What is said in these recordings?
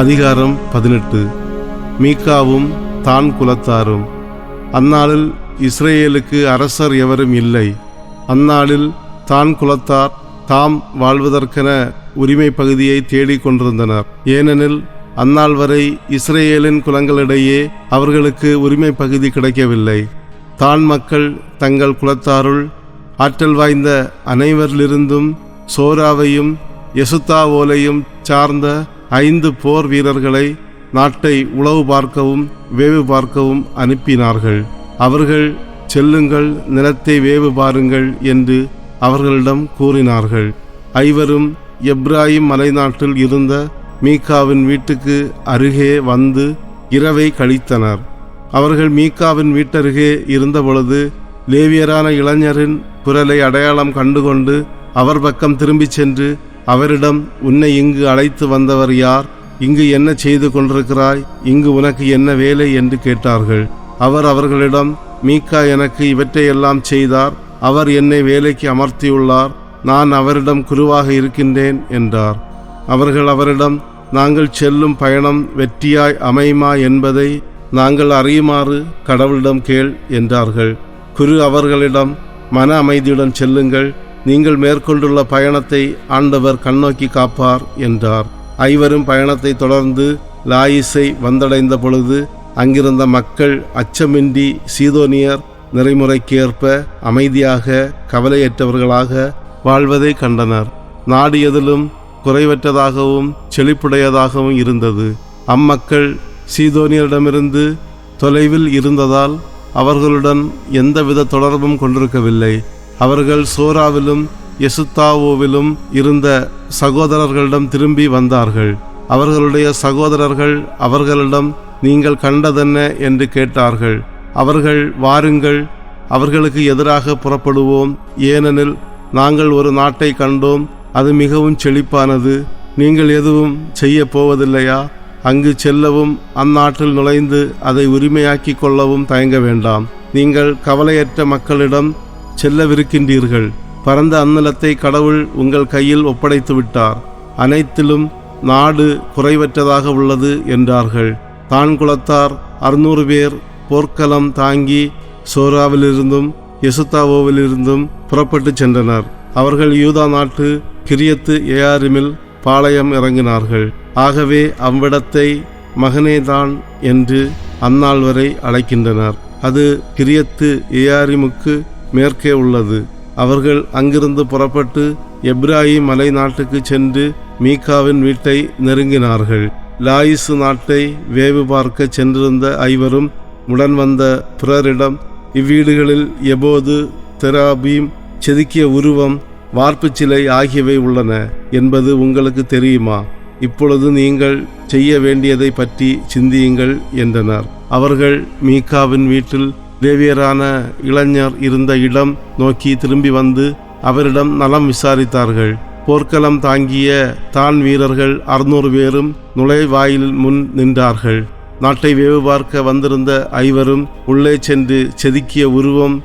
அதிகாரம் பதினெட்டு. மீக்காவும் தான் குலத்தாரும் அந்நாளில் இஸ்ரேலுக்கு அரசர் எவரும் இல்லை. அந்நாளில் தான் குலத்தார் தாம் வாழ்வதற்கென உரிமை பகுதியை தேடிக் கொண்டிருந்தனர். ஏனெனில் அந்நாள் வரை இஸ்ரேலின் குலங்களிடையே அவர்களுக்கு உரிமை பகுதி கிடைக்கவில்லை. தான் மக்கள் தங்கள் குலத்தாருள் ஆற்றல் வாய்ந்த அனைவரிலிருந்தும் சோராவையும் எசுத்தாவோலையும் சார்ந்த ஐந்து போர் வீரர்களை நாட்டை உளவு பார்க்கவும் வேவு பார்க்கவும் அனுப்பினார்கள். அவர்கள் செல்லுங்கள் நிலத்தை வேவு பாருங்கள் என்று அவர்களிடம் கூறினார்கள். ஐவரும் எப்ராஹிம் மலைநாட்டில் இருந்த மீகாவின் வீட்டுக்கு அருகே வந்து இரவை கழித்தனர். அவர்கள் மீகாவின் வீட்டருகே இருந்தபொழுது லேவியரான இளைஞரின் குரலை அடையாளம் கண்டுகொண்டு அவர் பக்கம் திரும்பிச் சென்று அவரிடம் உன்னை இங்கு அழைத்து வந்தவர் யார்? இங்கு என்ன செய்து கொண்டிருக்கிறாய்? இங்கு உனக்கு என்ன வேலை? என்று கேட்டார்கள். அவர் அவர்களிடம் மீகா எனக்கு இவற்றையெல்லாம் செய்தார். அவர் என்னை வேலைக்கு அமர்த்தியுள்ளார். நான் அவரிடம் குருவாக இருக்கின்றேன் என்றார். அவர்கள் அவரிடம் நாங்கள் செல்லும் பயணம் வெற்றியாய் அமையுமா என்பதை நாங்கள் அறியுமாறு கடவுளிடம் கேள் என்றார்கள். குரு அவர்களிடம் மன அமைதியுடன் செல்லுங்கள். நீங்கள் மேற்கொண்டுள்ள பயணத்தை ஆண்டவர் கண்ணோக்கி காப்பார் என்றார். ஐவரும் பயணத்தை தொடர்ந்து லாயிஸை வந்தடைந்த பொழுது அங்கிருந்த மக்கள் அச்சமின்றி சீதோனியர் நெறிமுறைக்கேற்ப அமைதியாக கவலையற்றவர்களாக வாழ்வதை கண்டனர். நாடு எதிலும் குறைவற்றதாகவும் செழிப்புடையதாகவும் இருந்தது. அம்மக்கள் சீதோனியரிடமிருந்து தொலைவில் இருந்ததால் அவர்களுடன் எந்தவித தொடர்பும் கொண்டிருக்கவில்லை. அவர்கள் சோராவிலும் எசுத்தாவோவிலும் இருந்த சகோதரர்களிடம் திரும்பி வந்தார்கள். அவர்களுடைய சகோதரர்கள் அவர்களிடம் நீங்கள் கண்டதென்ன? என்று கேட்டார்கள். அவர்கள் வாருங்கள் அவர்களுக்கு எதிராக புறப்படுவோம். ஏனெனில் நாங்கள் ஒரு நாட்டை கண்டோம் அது மிகவும் செழிப்பானது. நீங்கள் எதுவும் செய்ய போவதில்லையா? அங்கு செல்லவும் அந்நாட்டில் நுழைந்து அதை உரிமையாக்கிக் கொள்ளவும் தயங்க வேண்டாம். நீங்கள் கவலையற்ற மக்களிடம் செல்லவிருக்கின்றீர்கள். பரந்த அந்நிலத்தை கடவுள் உங்கள் கையில் ஒப்படைத்து விட்டார். அனைத்திலும் நாடு குறைவற்றதாக உள்ளது என்றார்கள். தான் குலத்தார் அறுநூறு பேர் போர்க்களம் தாங்கி சோராவிலிருந்தும் எசுத்தாவோவிலிருந்தும் புறப்பட்டு சென்றனர். அவர்கள் யூதா நாட்டு கிரியத்து ஏஆரிமில் பாளையம் இறங்கினார்கள். ஆகவே அவ்விடத்தை மகனேதான் என்று அந்நாள் வரை அழைக்கின்றனர். அது கிரியத்து ஏஆரிமுக்கு மேற்கே உள்ளது. அவர்கள் அங்கிருந்து புறப்பட்டு எப்ராஹிம் மலை நாட்டுக்கு சென்று மீகாவின் வீட்டை நெருங்கினார்கள். லாயிசு நாட்டை வேவு பார்க்க சென்றிருந்த ஐவரும் உடன் வந்த பிறரிடம் இவ்வீடுகளில் எபோது தெராபீம் செதுக்கிய உருவம் வார்ப்பு சிலை ஆகியவை உள்ளன என்பது உங்களுக்கு தெரியுமா? இப்பொழுது நீங்கள் செய்ய வேண்டியதை பற்றி சிந்தியுங்கள் என்றனர். அவர்கள் மீகாவின் வீட்டில் லேவியரான இளைஞர் இருந்த இடம் நோக்கி திரும்பி வந்து அவரிடம் நலம் விசாரித்தார்கள். போர்க்களம் தாங்கிய தான் வீரர்கள் அறுநூறு பேரும் நுழைவாயில் முன் நின்றார்கள். நாட்டை வேவு பார்க்க வந்திருந்த ஐவரும் உள்ளே சென்று செதுக்கிய உருவம்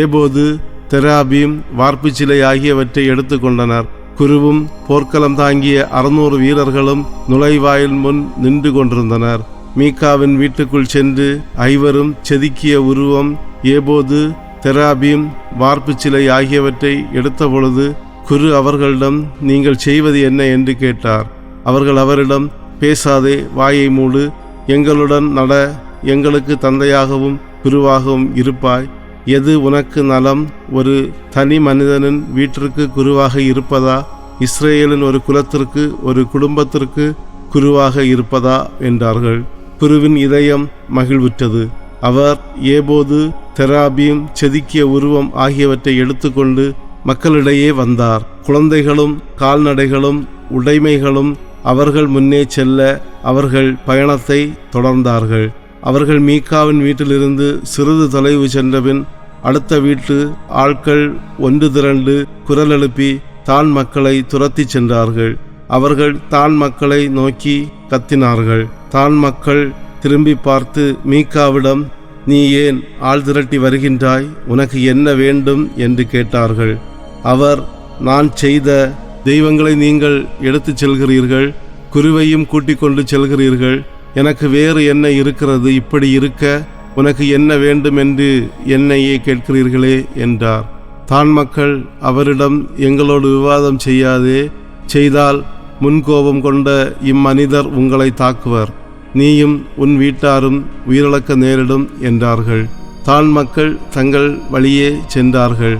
ஏபோது தெராபீம் வார்ப்பு சிலை ஆகியவற்றை எடுத்துக்கொண்டனர் குருவும் போர்க்களம் தாங்கிய அறுநூறு வீரர்களும் நுழைவாயில் முன் நின்று கொண்டிருந்தனர். மீகாவின் வீட்டுக்குள் சென்று ஐவரும் செதுக்கிய உருவம் ஏபோது தெராபீம் வார்ப்பு சிலை ஆகியவற்றை எடுத்தபொழுது குரு அவர்களிடம் நீங்கள் செய்வது என்ன? என்று கேட்டார். அவர்கள் அவரிடம் பேசாதே வாயை மூடு. எங்களுடன் நட. எங்களுக்கு தந்தையாகவும் குருவாகவும் இருப்பாய். எது உனக்கு நலம்? ஒரு தனி மனிதனின் வீட்டிற்கு குருவாக இருப்பதா? இஸ்ரேலின் ஒரு குலத்திற்கு ஒரு குடும்பத்திற்கு குருவாக இருப்பதா? என்றார்கள். குருவின் இதயம் மகிழ்வுற்றது. அவர் ஏபோது தெராபியும் செதுக்கிய உருவம் ஆகியவற்றை எடுத்துக்கொண்டு மக்களிடையே வந்தார். குழந்தைகளும் கால்நடைகளும் உடைமைகளும் அவர்கள் முன்னே செல்ல அவர்கள் பயணத்தை தொடர்ந்தார்கள். அவர்கள் மீகாவின் வீட்டிலிருந்து சிறிது தொலைவு சென்றபின் அடுத்த வீட்டு ஆட்கள் ஒன்று திரண்டு குரல் எழுப்பி தான் மக்களை துரத்திச் சென்றார்கள். அவர்கள் தான் மக்களை நோக்கி கத்தினார்கள். தான் மக்கள் திரும்பி பார்த்து மீகாவிடம் நீ ஏன் ஆள் திரட்டி வருகின்றாய்? உனக்கு என்ன வேண்டும்? என்று கேட்டார்கள். அவர் நான் செய்த தெய்வங்களை நீங்கள் எடுத்துச் செல்கிறீர்கள் குருவையும் கூட்டிக் கொண்டு செல்கிறீர்கள். எனக்கு வேறு என்ன இருக்கிறது? இப்படி இருக்க உனக்கு என்ன வேண்டும் என்று என்னையே கேட்கிறீர்களே என்றார். தான் மக்கள் அவரிடம் எங்களோடு விவாதம் செய்யாதே செய்தால் முன்கோபம் கொண்ட இம்மனிதர் உங்களை தாக்குவர். நீயும் உன் வீட்டாரும் உயிரிழக்க நேரிடும் என்றார்கள். தான் மக்கள் தங்கள் வழியே சென்றார்கள்.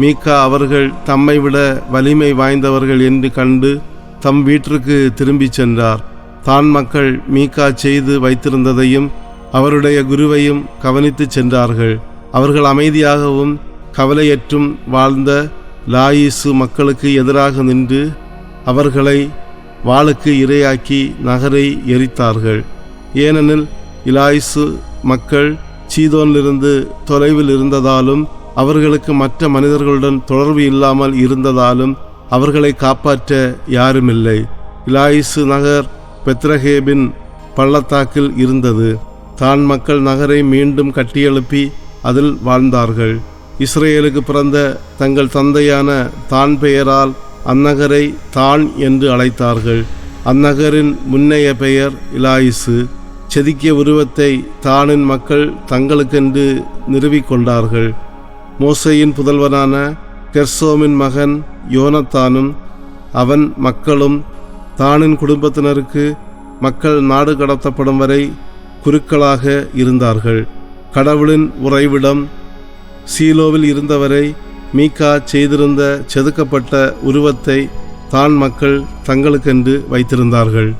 மீகா அவர்கள் தம்மை விட வலிமை வாய்ந்தவர்கள் என்று கண்டு தம் வீட்டிற்கு திரும்பிச் சென்றார். தான் மக்கள் மீகா செய்து வைத்திருந்ததையும் அவருடைய குருவையும் கவனித்துச் சென்றார்கள். அவர்கள் அமைதியாகவும் கவலையற்றும் வாழ்ந்த லாயிசு மக்களுக்கு எதிராக நின்று அவர்களை வாளுக்கு இரையாக்கி நகரை எரித்தார்கள். ஏனெனில் இலாயிசு மக்கள் சீதோனிலிருந்து தொலைவில் இருந்ததாலும் அவர்களுக்கு மற்ற மனிதர்களுடன் தொடர்பு இல்லாமல் இருந்ததாலும் அவர்களை காப்பாற்ற யாருமில்லை. இலாயிசு நகர் பெத்ரஹேபின் பள்ளத்தாக்கில் இருந்தது. தான் மக்கள் நகரை மீண்டும் கட்டியெழுப்பி அதில் வாழ்ந்தார்கள். இஸ்ரேலுக்கு பிறந்த தங்கள் தந்தையான தான் பெயரால் அந்நகரை தான் என்று அழைத்தார்கள். அந்நகரின் முன்னைய பெயர் இலாயிசு. செதுக்கிய உருவத்தை தானின் மக்கள் தங்களுக்கென்று நிறுவிக்கொண்டார்கள் மோசையின் புதல்வனான கெர்சோமின் மகன் யோனத்தானும் அவன் மக்களும் தானின் குடும்பத்தினருக்கு மக்கள் நாடு கடத்தப்படும் வரை குருக்களாக இருந்தார்கள். கடவுளின் உறைவிடம் சீலோவில் இருந்தவரை மீகா செய்திருந்த செதுக்கப்பட்ட உருவத்தை தான் மக்கள் தங்களுக்கென்று வைத்திருந்தார்கள்.